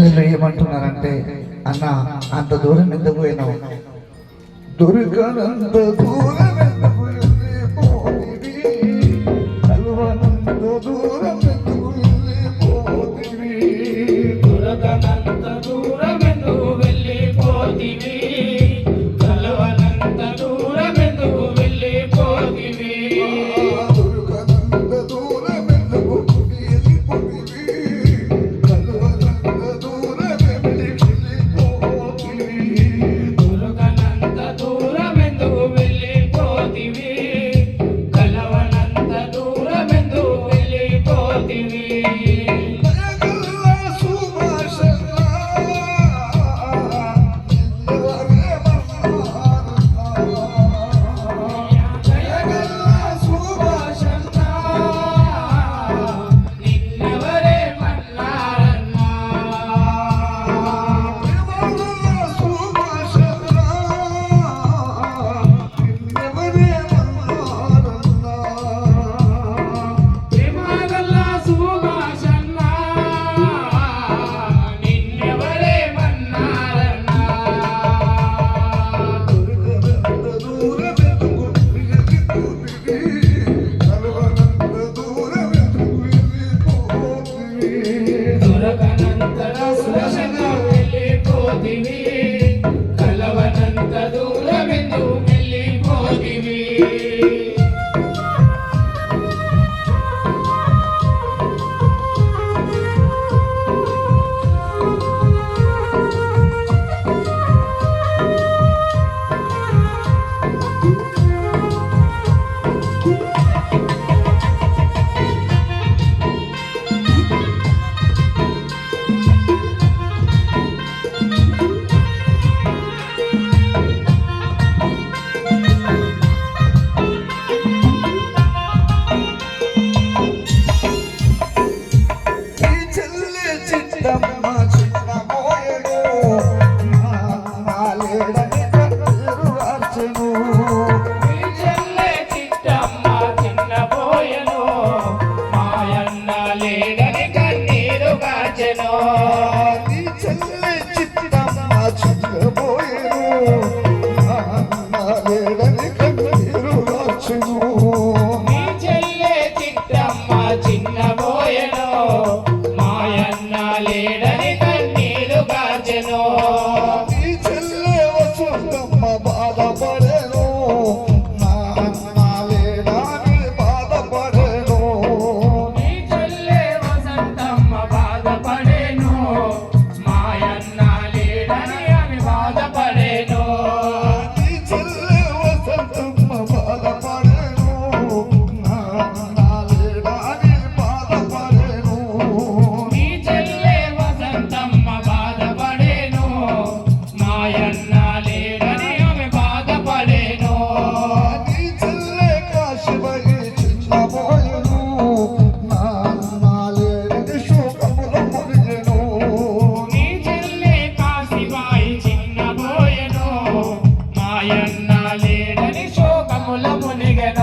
చెల్లెలు ఏమంటున్నారంటే అన్న అంత దూరం ఎందుకు పోయినావు? దొరికనంత దూరం ఎంత মনে গেল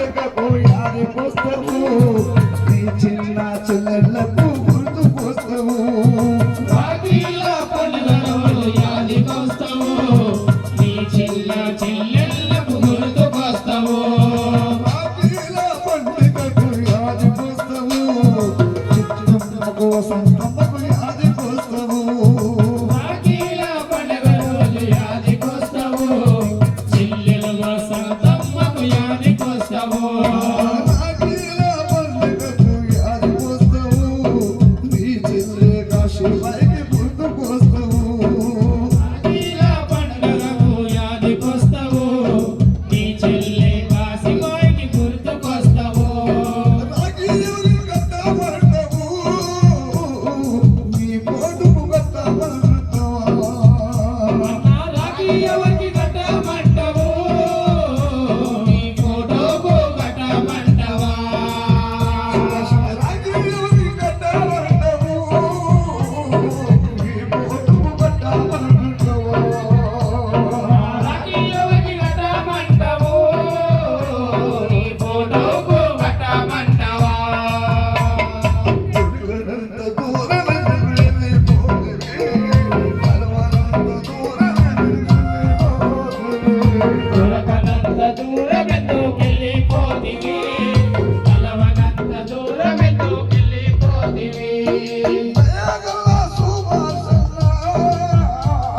పుస్తకపోయాది పుస్తము. నీ చిన్న చెల్లెళ్ళకు గుర్తు పుస్తము. కోసం తమకు యాది పుస్తము.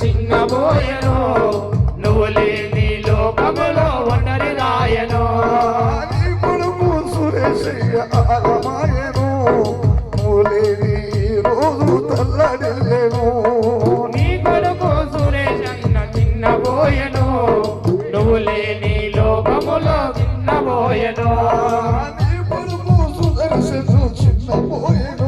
చిన్నబోయను నువ్వు లేని లోకములో ఒండరి రాయను. మనము సురేశయ్యను మూలేని రోజు తల్లడిలేను నీ కొడుకు సురేశన్న చిన్నబోయను నువ్వు లేని లోకములో చిన్నబోయను. నీ కొడుకు సురేశ చిన్నబోయను.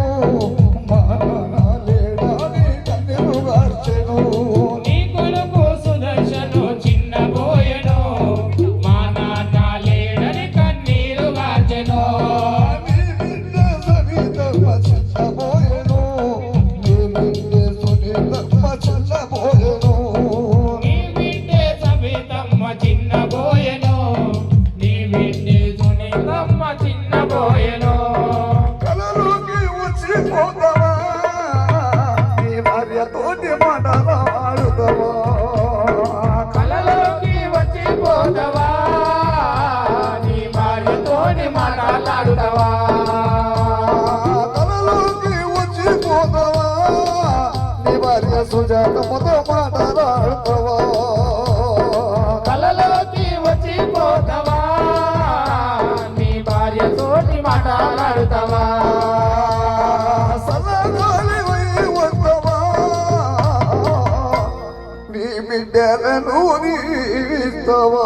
ఎలను నీవిస్తావా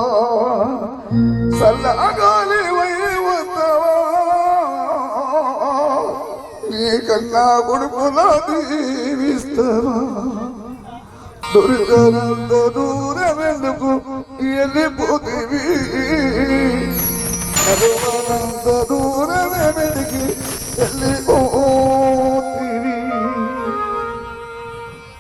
సల్లగాలి వైవతావా. నీకన్నా కొడుకులా దీవిస్తావా. దుర్గనంత దూరమెందుకు వెళ్ళిపోతీవి దూరమే వెళ్ళిపో